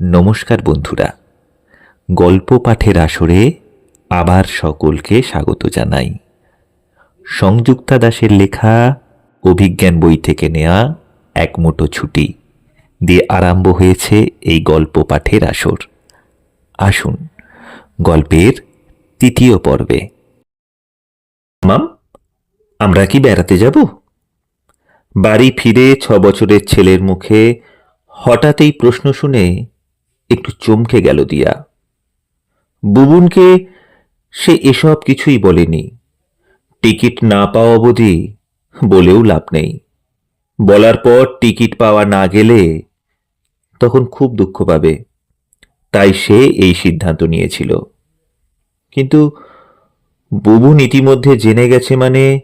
নমস্কার বন্ধুরা। গল্প পাঠের আসরে আবার সকলকে স্বাগত জানাই। সংযুক্তা দাসের লেখা, অভিজ্ঞান বই থেকে নেওয়া এক মুঠো ছুটি দিয়ে আরম্ভ হয়েছে এই গল্প পাঠের আসর। আসুন, গল্পের তৃতীয় পর্বে। মাম, আমরা কি বেড়াতে যাব? বাড়ি ফিরে ছ বছরের ছেলের মুখে হঠাৎ এই প্রশ্ন শুনে একটু চমকে গেল দিয়া। বুবুনকে সে এসব কিছুই বলেনি। টিকিট না পাওয়া অবধি বলেও লাভ নেই। বলার পর টিকিট পাওয়া না গেলে তখন খুব দুঃখ পাবে। তাই সে এই সিদ্ধান্ত নিয়েছিল। কিন্তু বুবুন ইতিমধ্যে জেনে গেছে মানে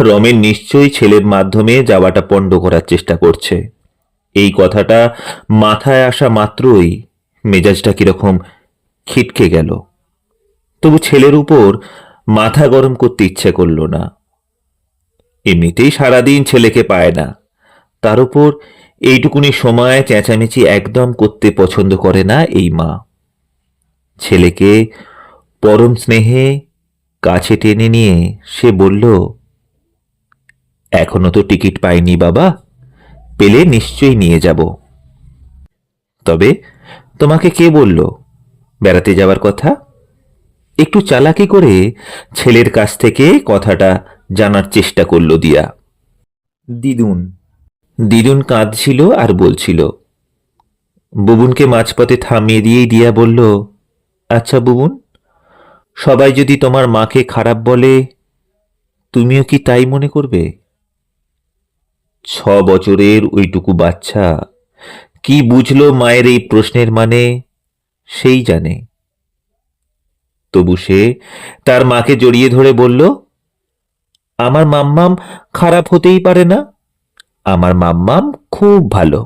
রমেন নিশ্চয়ই ছেলের মাধ্যমে যাওয়াটা পণ্ড করার চেষ্টা করছে। এই কথাটা মাথায় আসা মাত্রই মেজাজটা কীরকম খিটকে গেল। তবু ছেলের উপর মাথা গরম করতে ইচ্ছে করল না। এমনিতেই সারাদিন ছেলেকে পায় না। তার উপর এইটুকুনি সময় চেঁচামেচি একদম করতে পছন্দ করে না এই মা। ছেলেকে পরম স্নেহে কাছে টেনে নিয়ে সে বলল, এখনও তো টিকিট পাইনি বাবা, পেলে নিশ্চয়ই নিয়ে যাব। তবে তোমাকে কে বলল? বেড়াতে যাওয়ার কথা? একটু চালাকি করে ছেলের কাছ থেকে কথাটা জানার চেষ্টা করল দিয়া। দিদুন। দিদুন কাঁদছিল আর বলছিল বুবুনকে মাঝপথে থামিয়ে দিয়েই দিয়া বলল আচ্ছা বুবুন সবাই যদি তোমার মাকে খারাপ বলে তুমিও কি তাই মনে করবে? ছ বছরের ওইটুকু বাচ্চা কি বুঝলো মায়ের এই প্রশ্নের মানে? সেই জানে। তবু সে তার মাকে জড়িয়ে ধরে বলল, আমার মাম্মাম খারাপ হতেই পারে না। আমার মাম্মাম খুব ভালো।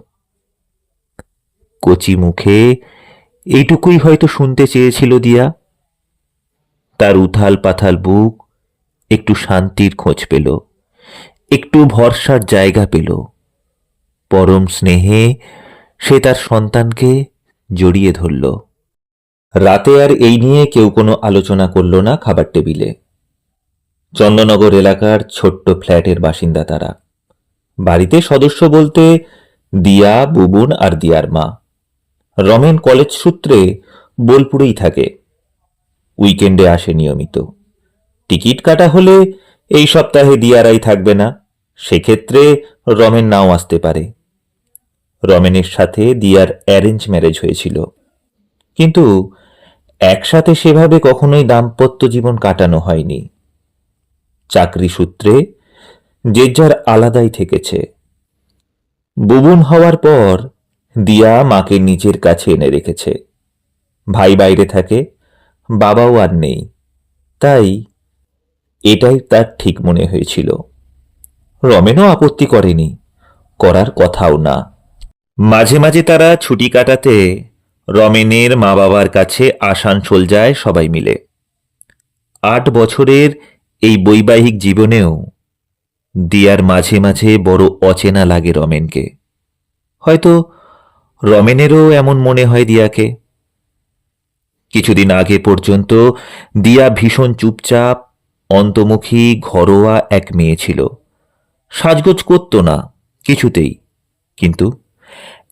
কচি মুখে এইটুকুই হয়তো শুনতে চেয়েছিল দিয়া। তার উথাল পাথাল বুক একটু শান্তির খোঁজ পেল, একটু ভরসার জায়গা পেল। পরম স্নেহে সে তার সন্তানকে জড়িয়ে ধরল। রাতে আর এই নিয়ে কেউ কোনো আলোচনা করল না খাবার টেবিলে। চন্দননগর এলাকার ছোট্ট ফ্ল্যাটের বাসিন্দা তারা। বাড়িতে সদস্য বলতে দিয়া, বুবুন আর দিয়ার মা। রমেন কলেজ সূত্রে বোলপুরেই থাকে। উইকেন্ডে আসে নিয়মিত। টিকিট কাটা হলে এই সপ্তাহে দিয়ারাই থাকবে না। সেক্ষেত্রে রমেন নাও আসতে পারে। রমেনের সাথে দিয়ার অ্যারেঞ্জ ম্যারেজ হয়েছিল। কিন্তু একসাথে সেভাবে কখনোই দাম্পত্য জীবন কাটানো হয়নি। চাকরি সূত্রে যে যার আলাদাই থেকেছে। বুবুন হওয়ার পর দিয়া মাকে নিজের কাছে এনে রেখেছে। ভাই বাইরে থাকে, বাবাও আর নেই। তাই এটাই তার ঠিক মনে হয়েছিল। রমেনও আপত্তি করেনি, করার কথাও না। মাঝে মাঝে তারা ছুটি কাটাতে রমেনের মা বাবার কাছে আসানসোল যায় সবাই মিলে। আট বছরের এই বৈবাহিক জীবনেও দিয়ার মাঝে মাঝে বড় অচেনা লাগে রমেনকে। হয়তো রমেনেরও এমন মনে হয় দিয়াকে। কিছুদিন আগে পর্যন্ত দিয়া ভীষণ চুপচাপ, অন্তমুখী, ঘরোয়া এক মেয়ে ছিল। সাজগোজ করত না, কিছুতেই। কিন্তু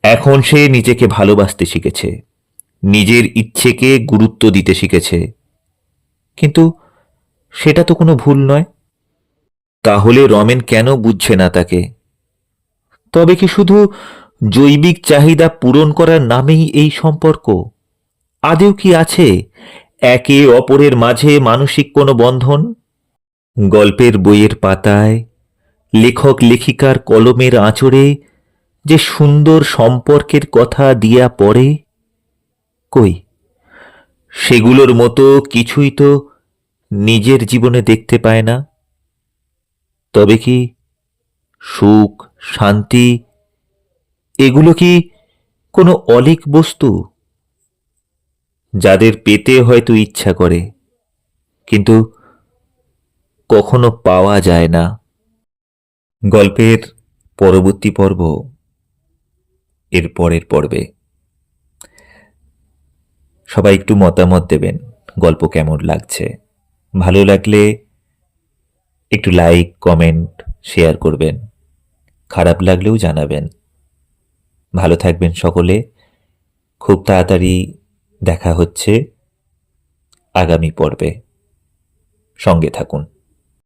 এখন সে নিজেকে ভালোবাসতে শিখেছে, নিজের ইচ্ছেকে গুরুত্ব দিতে শিখেছে। কিন্তু সেটা তো কোনো ভুল নয়। তাহলে রমেন কেন বুঝছে না তাকে? তবে কি শুধু জৈবিক চাহিদা পূরণ করার নামেই এই সম্পর্ক? আদেও কি আছে একে অপরের মাঝে মানসিক কোনো বন্ধন? গল্পের বইয়ের পাতায় লেখক লেখিকার কলমের আঁচড়ে যে সুন্দর সম্পর্কের কথা দিয়া পড়ে? কই? সেগুলোর মতো কিছুই তো নিজের জীবনে দেখতে পায় না। তবে কি সুখ, শান্তি, এগুলো কি কোনো অলিক বস্তু? যাদের পেতে হয়তো ইচ্ছা করে, কিন্তু কখনো পাওয়া যায় না। গল্পের পরবর্তী পর্ব। এর পরের পর্বে। সবাই একটু মতামত দেবেন, গল্প কেমন লাগছে। ভালো লাগলে একটু লাইক, কমেন্ট, শেয়ার করবেন। খারাপ লাগলেও জানাবেন। ভালো থাকবেন সকলে। খুব তাড়াতাড়ি দেখা হচ্ছে আগামী পর্বে। সঙ্গে থাকুন।